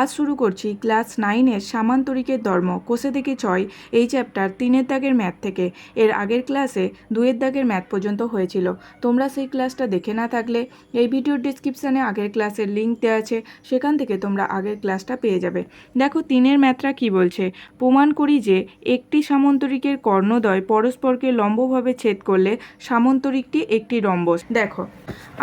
আজ শুরু করছি ক্লাস নাইনের সামান্তরিকের ধর্ম কোষে থেকে ছয়, এই চ্যাপ্টার তিনের দাগের ম্যাথ থেকে। এর আগের ক্লাসে দুয়ের দাগের ম্যাথ পর্যন্ত হয়েছিল। তোমরা সেই ক্লাসটা দেখে না থাকলে, এই ভিডিওর ডিসক্রিপশানে আগের ক্লাসের লিঙ্ক দেওয়া আছে, সেখান থেকে তোমরা আগের ক্লাসটা পেয়ে যাবে। দেখো তিনের ম্যাথটা কি বলছে? প্রমাণ করি যে, একটি সামান্তরিকের কর্ণদ্বয় পরস্পরকে লম্বভাবে ছেদ করলে সামান্তরিকটি একটি রম্বস। দেখো,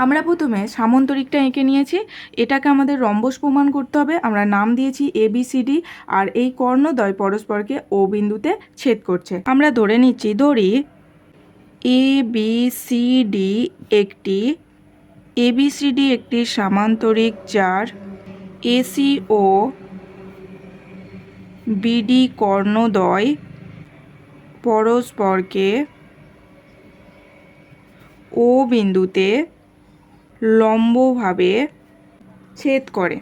আমরা প্রথমে সামান্তরিকটা এঁকে নিয়েছি, এটাকে আমাদের রম্বস প্রমাণ করতে হবে, আমরা নাম দিয়েছি এ বি সি ডি আর এই কর্ণদ্বয় পরস্পরকে ও বিন্দুতে ছেদ করছে। আমরা ধরে নিচ্ছি, ধরি এ বি সি ডি একটি এ বি সি ডি একটি সামান্তরিক যার এসি ও বিডি কর্ণদ্বয় পরস্পরকে ও বিন্দুতে লম্বভাবে ছেদ করে।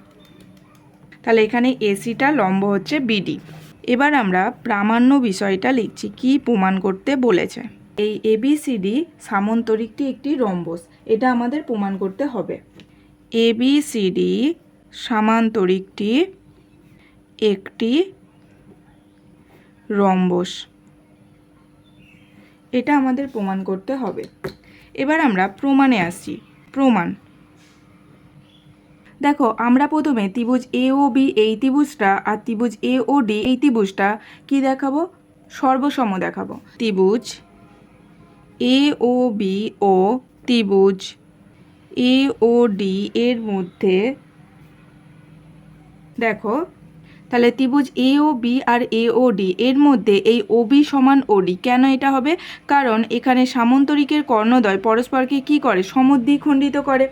তাহলে এখানে এসিটা লম্ব হচ্ছে বিডি। এবার আমরা প্রামাণ্য বিষয়টা লিখছি, কি প্রমাণ করতে বলেছে। এই এবিসিডি সামান্তরিকটি একটি রম্বস, এটা আমাদের প্রমাণ করতে হবে। এবিসিডি সামান্তরিকটি একটি রম্বস, এটা আমাদের প্রমাণ করতে হবে। এবার আমরা প্রমাণে আসছি। প্রমাণ দেখো, আমরা প্রথমে ত্রিভুজ এ ও বি এই ত্রিভুজটা আর ত্রিভুজ এ ও ডি এই ত্রিভুজটা কি দেখাবো? সর্বসম দেখাবো। ত্রিভুজ এ ও বি ও ত্রিভুজ এ ও ডি এর মধ্যে দেখো, তাহলে ত্রিভুজ এ ও বি আর এ ও ডি এর মধ্যে এই ও বি সমান ও ডি কেন এটা হবে? কারণ এখানে সামন্তরিকের কর্ণদ্বয় পরস্পরকে কি করে? সমদ্বিখণ্ডিত করে।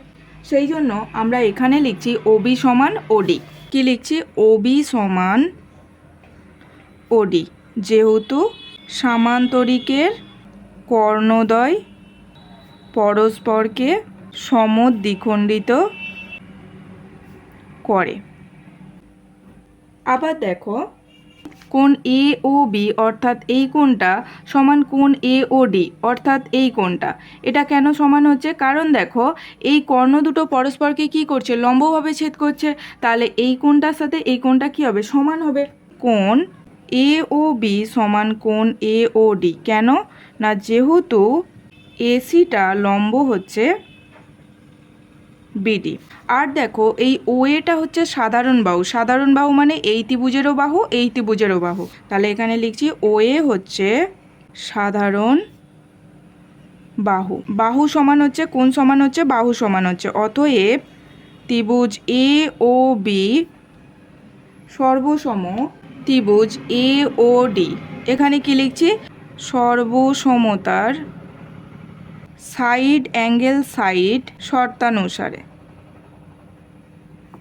সেই জন্য আমরা এখানে লিখছি ওবি সমান ওডি কি লিখছি? ওবি সমান ওডি যেহেতু সামান্তরিকের কর্ণদ্বয় পরস্পরকে সমদ্বিখণ্ডিত করে। আবার দেখো কোণ এ ও বি অর্থাৎ এই কোণটা সমান কোণ এ ও ডি অর্থাৎ এই কোণটা। এটা কেন সমান হচ্ছে? কারণ দেখো, এই কর্ণ দুটো পরস্পরকে কি করছে? লম্বভাবে ছেদ করছে। তাহলে এই কোণটার সাথে এই কোণটা কি হবে? সমান হবে। কোণ এ ও বি সমান কোণ এ ও ডি কেন? না যেহেতু এসিটা লম্ব হচ্ছে বিডি। আর দেখো, এই ও এটা হচ্ছে সাধারণ বাহু। সাধারণ বাহু মানে এই ত্রিভুজেরও বাহু, এই ত্রিভুজেরও বাহু। তাহলে এখানে লিখছি ও এ হচ্ছে সাধারণ বাহু। বাহু সমান হচ্ছে কোন সমান হচ্ছে, বাহু সমান হচ্ছে। অতএব ত্রিভুজ এ ও বি সর্বসম ত্রিভুজ এ ও ডি। এখানে কি লিখছি? সর্বসমতার সাইড অ্যাঙ্গেল সাইড শর্তানুসারে।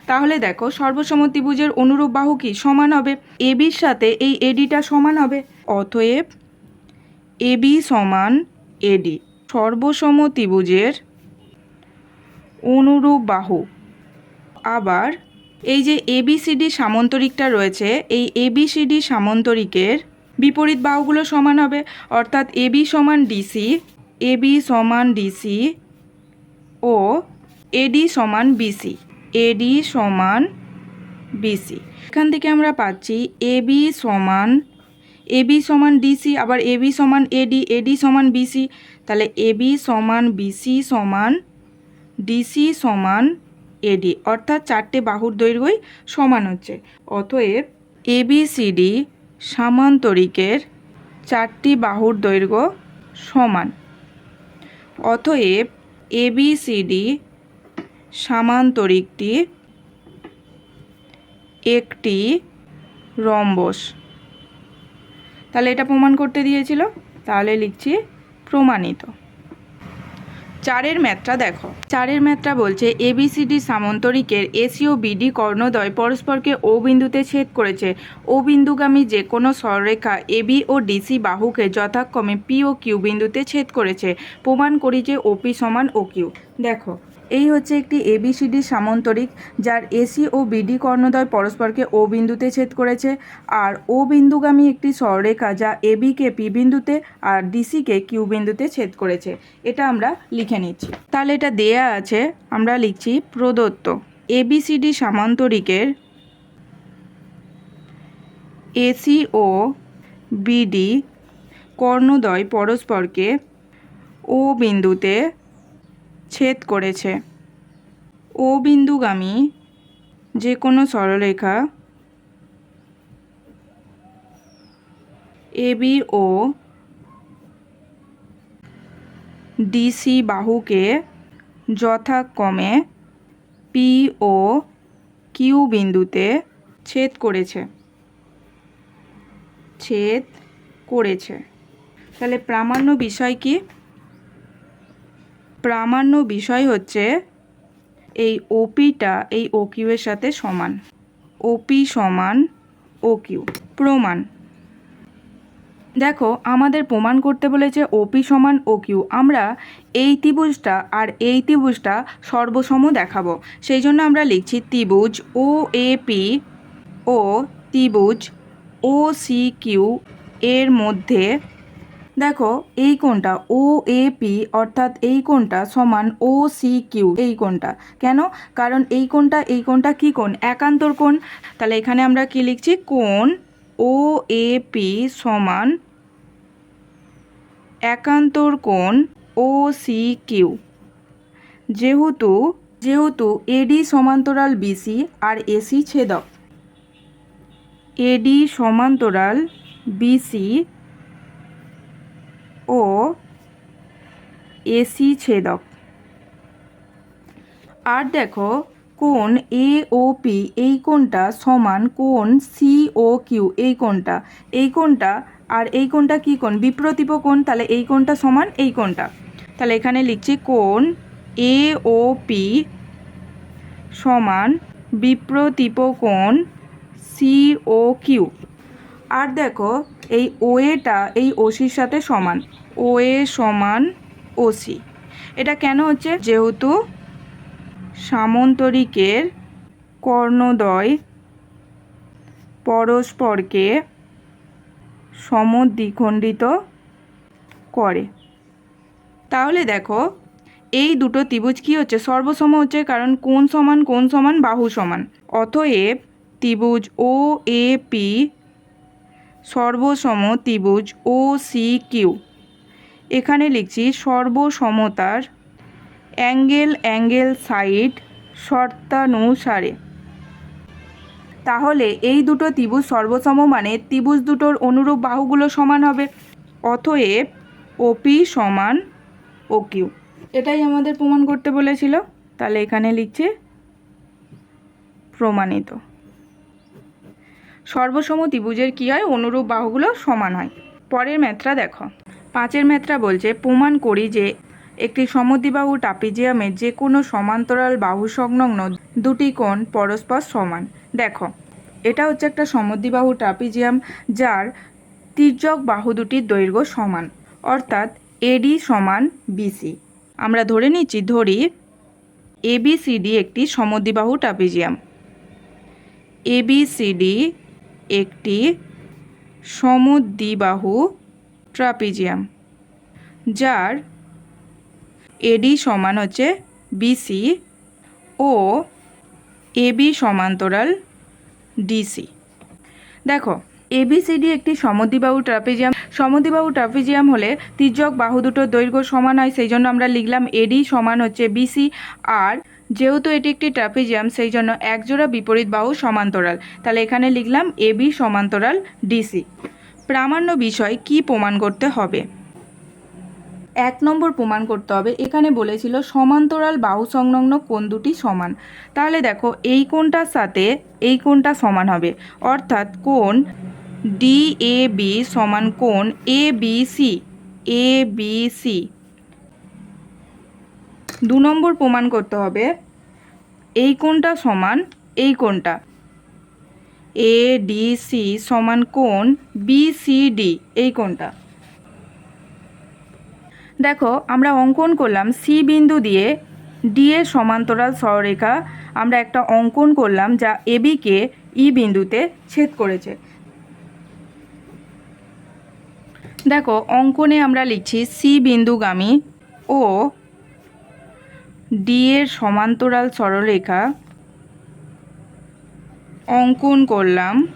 তাহলে দেখো সর্বসম ত্রিভুজের অনুরূপ বাহু কি? সমান হবে এবির সাথে এই এডিটা সমান হবে। অতএব এবি সমান এডি সর্বসম ত্রিভুজের অনুরূপ বাহু। আবার এই যে এবিসিডি সামন্তরিকটা রয়েছে, এই এবিসিডি সামন্তরিকের বিপরীত বাহুগুলো সমান হবে। অর্থাৎ এবি সমান ডিসি এবি সমান ডিসি ও এডি সমান বিসি এডি সমান বিসি এখান থেকে আমরা পাচ্ছি এবি সমান এবি সমান ডিসি আবার এবি সমান এডি এডি সমান বিসি তাহলে এবি সমান বিসি সমান ডিসি সমান এডি অর্থাৎ চারটে বাহুর দৈর্ঘ্যই সমান হচ্ছে। অতএব এবিসিডি সামান্তরিকের চারটি বাহুর দৈর্ঘ্য সমান। অতএব এবিসিডি সামান্তরিকটি একটি রম্বস। তাহলে এটা প্রমাণ করতে দিয়েছিল। তাহলে লিখছি প্রমাণিত। চারের ম্যাথটা দেখো। চারের ম্যাথটা বলছে এবিসিডি সামন্তরিকের এসিও বিডি কর্ণদ্বয় পরস্পরকে ও বিন্দুতে ছেদ করেছে। ও বিন্দুগামী যে কোনো স্বররেখা এবি ও ডিসি বাহুকে যথাক্রমে পি ও কিউ বিন্দুতে ছেদ করেছে। প্রমাণ করি যে ওপি সমান ও কিউ দেখো এই হচ্ছে একটি এবিসিডি সামন্তরিক, যার এসি ও বিডি কর্ণদ্বয় পরস্পরকে ও বিন্দুতে ছেদ করেছে, আর ও বিন্দুগামী একটি সররেখা যা এবিকে পি বিন্দুতে আর ডিসিকে কিউ বিন্দুতে ছেদ করেছে। এটা আমরা লিখে নিচ্ছি। তাহলে এটা দেয়া আছে, আমরা লিখছি প্রদত্ত এবিসিডি সামান্তরিকের এসি ও বিডি কর্ণদ্বয় পরস্পরকে ও বিন্দুতে ছেদ করেছে। ও বিন্দুগামী, যে কোনো সরলরেখা এবি ও ডিসি বাহুকে যথাক্রমে পি, ও কিউ বিন্দুতে ছেদ করেছে। ছেদ করেছে। তাহলে প্রামাণ্য বিষয় কি? প্রামাণ্য বিষয় হচ্ছে এই ওপিটা এই ও কিউ এর সাথে সমান। ওপি সমান ওকিউ, প্রমাণ। দেখো, আমাদের প্রমাণ করতে বলেছে ওপি সমান ও কিউ আমরা এই ত্রিভুজটা আর এই ত্রিভুজটা সর্বসম দেখাবো। সেই জন্য আমরা লিখছি ত্রিভুজ ও এ পি ও ত্রিভুজ ও সি কিউ এর মধ্যে দেখো, এই কোণটা ও এ পি অর্থাৎ এই কোণটা সমান ও সি কিউ এই কোণটা। কেন? কারণ এই কোণটা এই কোণটা কি কোণ? একান্তর কোণ। তাহলে এখানে আমরা কি লিখছি? কোণ ও এ পি সমান একান্তর কোণ ও সি কিউ যেহেতু যেহেতু এডি সমান্তরাল বিসি আর এসি ছেদক। এডি সমান্তরাল বিসি ও এসি ছেদক। আর দেখো কোন এ ও পি, এই কোনটা সমান কোন সি ও কিউ, এই কোনটা এই কোনটা আর এই কোনটা কি কোন বিপ্রতীপ কোন তাহলে এই কোনটা সমান এই কোনটা তাহলে এখানে লিখছি কোন এ ও পি সমান বিপ্রতীপ কোন সি ও কিউ। আর দেখো এই ওয়েটা এই ওসির সাথে সমান। ওয়ে সমান ওসি এটা কেন হচ্ছে? যেহেতু সামন্তরিকের কর্ণদ্বয় পরস্পরকে সমদ্বিখণ্ডিত করে। তাহলে দেখো, এই দুটো ত্রিভুজ কী হচ্ছে? সর্বসম হচ্ছে কারণ কোন সমান কোন সমান, বাহু সমান। অতএব ত্রিভুজ ও এ পি সর্বসম ত্রিভুজ ও সি কিউ। এখানে লিখছি সর্বসমতার অ্যাঙ্গেল অ্যাঙ্গেল সাইড, শর্তানুসারে। তাহলে এই দুটো ত্রিভুজ সর্বসম মানে ত্রিভুজ দুটোর অনুরূপ বাহুগুলো সমান হবে, অতএব ওপি সমান ও কিউ এটাই আমাদের প্রমাণ করতে বলেছিল, তাহলে এখানে লিখছে প্রমাণিত। সর্বসম ত্রিভুজের কী হয়? অনুরূপ বাহুগুলো সমান হয়। পরের ম্যাথটা দেখো। পাঁচের ম্যাথটা বলছে, প্রমাণ করি যে একটি সমদ্বিবাহু টাপিজিয়ামের যে কোনো সমান্তরাল বাহু সংলগ্ন দুটি কোণ পরস্পর সমান। দেখো, এটা হচ্ছে একটা সমদ্বিবাহু ট্রাপিজিয়াম যার তির্যক বাহু দুটির দৈর্ঘ্য সমান, অর্থাৎ এডি সমান বিসি আমরা ধরে নিচ্ছি, ধরি এবিসিডি একটি সমদ্বিবাহু ট্রাপিজিয়াম। এবিসিডি একটি সমদ্বিবাহু ট্রাপিজিয়াম, যার এডি সমান হচ্ছে বিসি ও এবি সমান্তরাল ডিসি দেখো এবিসিডি একটি সমদ্বিবাহু ট্রাপিজিয়াম। সমদ্বিবাহু ট্রাপিজিয়াম হলে তির্যক বাহু দুটোর দৈর্ঘ্য সমান হয়, সেই জন্য আমরা লিখলাম এডি সমান হচ্ছে বিসি আর যেহেতু এটি একটি ট্রাপিজিয়াম, সেই জন্য একজোড়া বিপরীত বাহু সমান্তরাল। তাহলে এখানে লিখলাম এবি সমান্তরাল ডিসি প্রামাণ্য বিষয় কি প্রমাণ করতে হবে? এক নম্বর প্রমাণ করতে হবে, এখানে বলেছিল সমান্তরাল বাহু সংলগ্ন কোণ দুটি সমান। তাহলে দেখো, এই কোণটার সাথে এই কোণটা সমান হবে। অর্থাৎ কোণ ডি এ বি সমান কোণ A B C, A B C. দু নম্বর প্রমাণ করতে হবে। এই কোণটা সমান, এই কোণটা। এ ডি সি সমান কোণ বি সি ডি এই কোণটা। দেখো, আমরা অঙ্কন করলাম সি বিন্দু দিয়ে ডি এর সমান্তরাল সররেখা আমরা একটা অঙ্কন করলাম যা এবিকে ই বিন্দুতে ছেদ করেছে। দেখো, অঙ্কনে আমরা লিখছি সি বিন্দুগামী ও ডি এর সমান্তরাল সরলরেখা অঙ্কন করলাম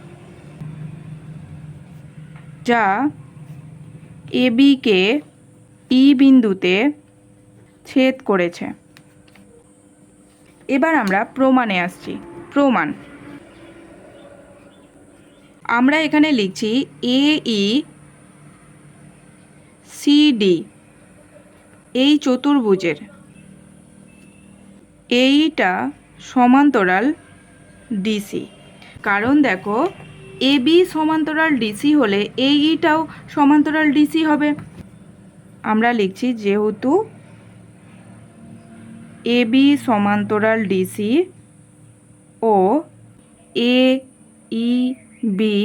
যা এ বিকে ই বিন্দুতে ছেদ করেছে। এবার আমরা প্রমাণে আসছি। প্রমাণ। আমরা এখানে লিখছি এ, ই সিডি এই চতুর্ভুজের এইটা সমান্তরাল ডিসি। কারণ দেখো, এ বি সমান্তরাল ডিসি হলে এইটাও সমান্তরাল ডিসি হবে। আমরা লিখছি যেহেতু এ বি সমান্তরাল ডিসি ও এ ই বি,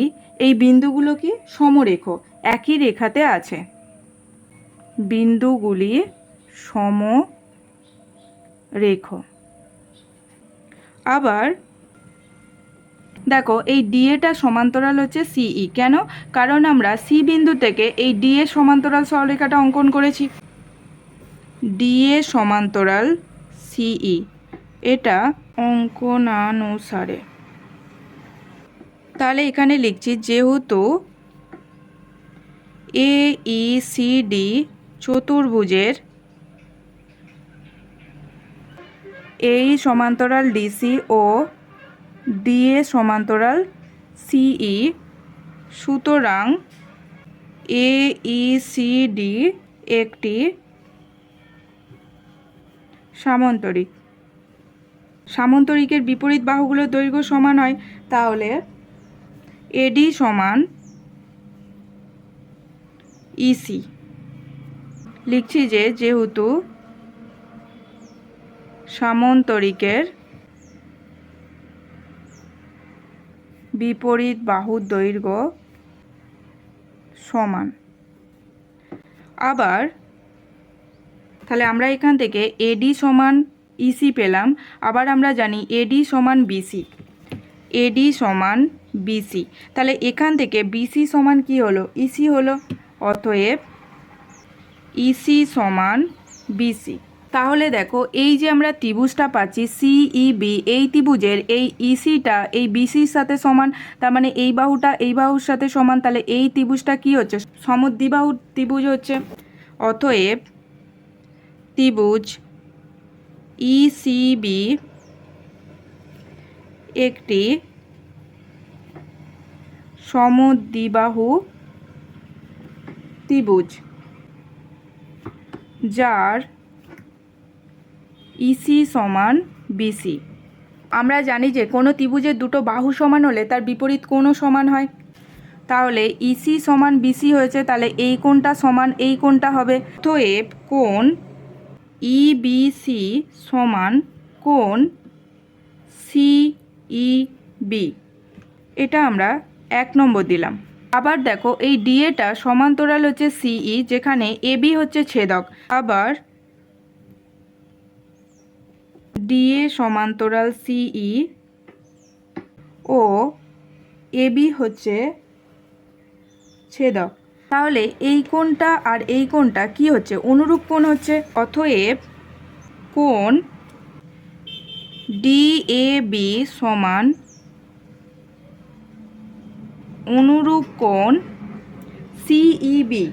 এই বিন্দুগুলো কি সমরেখ, একই রেখাতে আছে। বিন্দুগুলি সমরেখ। আবার দেখো, এই ডিএটা সমান্তরাল হচ্ছে সিই কেন? কারণ আমরা সি বিন্দু থেকে এই ডিএ সমান্তরাল সরলরেখাটা অঙ্কন করেছি। ডিএ সমান্তরাল সিই এটা অঙ্কনানুসারে। তাহলে এখানে লিখছি, যেহেতু এ ই সি ডি চতুর্ভুজের এই সমান্তরাল ডিসি ও ডিএ সমান্তরাল সিই সুতরাং এ ই সি ডি একটি সামান্তরিক। সামান্তরিকের বিপরীত বাহুগুলোর দৈর্ঘ্য সমান হয়, তাহলে এডি সমান ইসি লিখছি যে, যেহেতু সামান্তরিকের বিপরীত বাহুর দৈর্ঘ্য সমান। আবার তাহলে আমরা এখান থেকে এডি সমান ইসি পেলাম, আবার আমরা জানি এডি সমান বিসি এডি সমান বিসি তাহলে এখান থেকে বিসি সমান কি হলো? ইসি হলো, অতএব ইসি সমান বিসি তাহলে দেখো, এই যে আমরা ত্রিভুজটা পাচ্ছি সিইবি এই ত্রিভুজের এই ইসিটা এই বিসির সাথে সমান, তার মানে এই বাহুটা এই বাহুর সাথে সমান, তাহলে এই ত্রিভুজটা কি হচ্ছে? সমদ্বিবাহু ত্রিভুজ হচ্ছে। অতএব ত্রিভুজ ইসিবি একটি সমদ্বিবাহু ত্রিভুজ, যার ইসি সমান বিসি। আমরা জানি যে কোনো ত্রিভুজের দুটো বাহু সমান হলে তার বিপরীত কোণও সমান হয়। তাহলে ইসি সমান বিসি হয়েছে, তাহলে এই কোণটা সমান, এই কোণটা হবে। অতএব কোণ ইবিসি সমান কোণ সিইবি এটা আমরা এক নম্বর দিলাম। আবার দেখো এই ডিএটা সমান্তরাল হচ্ছে সিই যেখানে এবি হচ্ছে ছেদক। আবার ডিএ সমান্তরাল সিই ও এবি হচ্ছে ছেদক। তাহলে এই কোণটা আর এই কোণটা কি হচ্ছে? অনুরূপ কোণ হচ্ছে, অতএব কোণ ডিএবি সমান অনুরূপ কোণ সিইবি।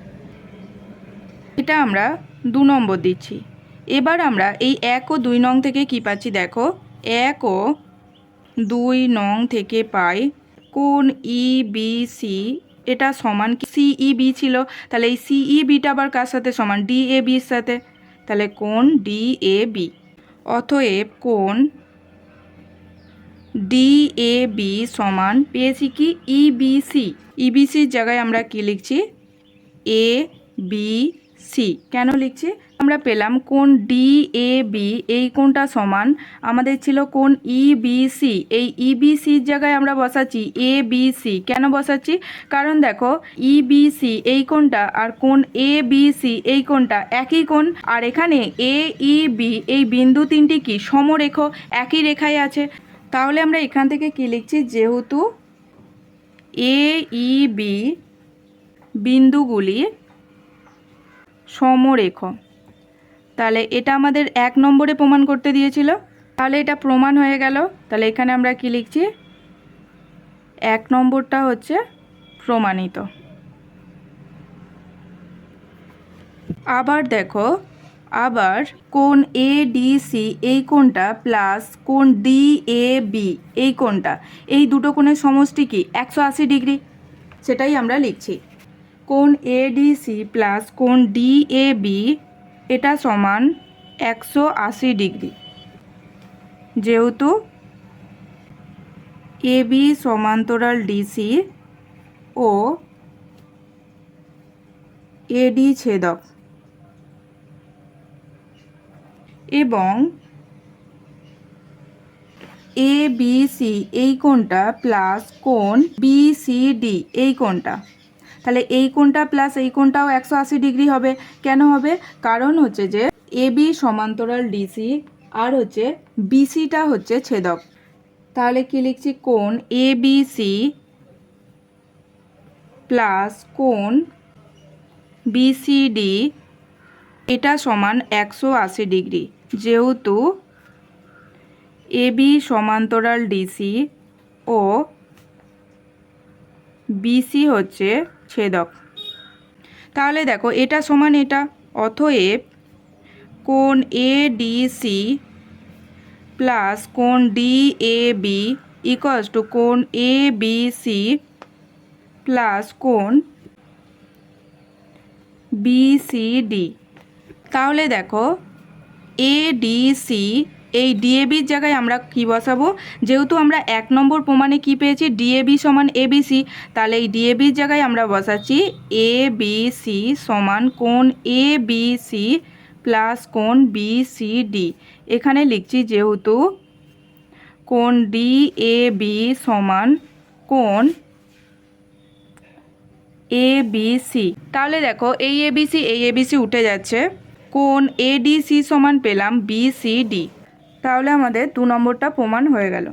এটা আমরা দু নম্বর দিচ্ছি। এবার আমরা এই এক ও দুই নং থেকে কি পাচ্ছি দেখো? এক ও দুই নং থেকে পাই কোন ই, বি, সি। এটা সমান সিই বি ছিল। তাহলে এই সিই বিটা আবার কার সাথে সমান? ডি, এ বির সাথে। তাহলে কোন? ডি, এ ডিএবি অতএব কোন? ডি, এ ডিএবি সমান পেয়েছি কি? ইবিসি ইবিসির জায়গায় আমরা কি লিখছি? A, B, C. কেন লিখছি? আমরা পেলাম কোন ডি, এ, বি, এই কোনটা সমান? আমাদের ছিল কোন ইবিসি এই ইবিসির জায়গায় আমরা বসাচ্ছি এ, বি, সি। কেন বসাচ্ছি? কারণ দেখো ইবিসি এই কোনটা আর কোন এ, বি, সি, এই কোনটা একই কোন আর এখানে এ, ই, বি, এই বিন্দু তিনটি কি সমরেখ, একই রেখায় আছে। তাহলে আমরা এখান থেকে কি লিখছি? যেহেতু এ, ই, বি বিন্দুগুলি সমরেখ। তাহলে এটা আমাদের এক নম্বরে প্রমাণ করতে দিয়েছিল। তাহলে এটা প্রমাণ হয়ে গেল। তাহলে এখানে আমরা কি লিখছি? এক নম্বরটা হচ্ছে প্রমাণিত। আবার দেখো, আবার কোন এ ডি সি এই কোনটা প্লাস কোন ডি এ বি এই কোনটা এই দুটো কোণের সমষ্টি কি? একশো আশি ডিগ্রি। সেটাই আমরা লিখছি। কোন এ ডি সি প্লাস কোন ডি এ বি এটা সমান একশো আশি ডিগ্রি। যেহেতু এ বি সমান্তরাল ডিসি ও এডি ছেদক। এবং এ বি সি এই কোণটা প্লাস কোণ বি সি ডি এই কোণটা। তাহলে এই কোণটা প্লাস এই কোণটাও একশো আশি ডিগ্রি হবে। কেন হবে? কারণ হচ্ছে যে এ বি সমান্তরাল ডিসি আর হচ্ছে বিসিটা হচ্ছে ছেদক। তাহলে কি লিখছি? কোণ এ বি সি প্লাস কোণ বিসিডি এটা সমান একশো আশি ডিগ্রি যেহেতু এবি সমান্তরাল ডিসি ও বিসি হচ্ছে ছেদক। তাহলে দেখো, এটা সমান এটা, অতএব কোণ এ ডি সি প্লাস কোণ D A B equals to কোণ এ বি সি প্লাস কোণ বিসিডি তাহলে দেখো এ ডি সি এই ডিএবির জায়গায় আমরা কি বসাবো যেহেতু আমরা এক নম্বর প্রমাণে কি পেয়েছি ডিএবি সমান এবিসি তাহলে এই ডিএবির জায়গায় আমরা বসাচ্ছি এ বি সি সমান কোণ এ বি সি প্লাস কোণ বিসিডি এখানে লিখছি যেহেতু কোণ ডি এ বি সমান কোণ এ বি সি তাহলে দেখো এই এ বি সি এই এ বি সি উঠে যাচ্ছে কোন এডিসি সমান পেলাম বি সি ডি তাহলে আমাদের দু নম্বরটা প্রমাণ হয়ে গেল।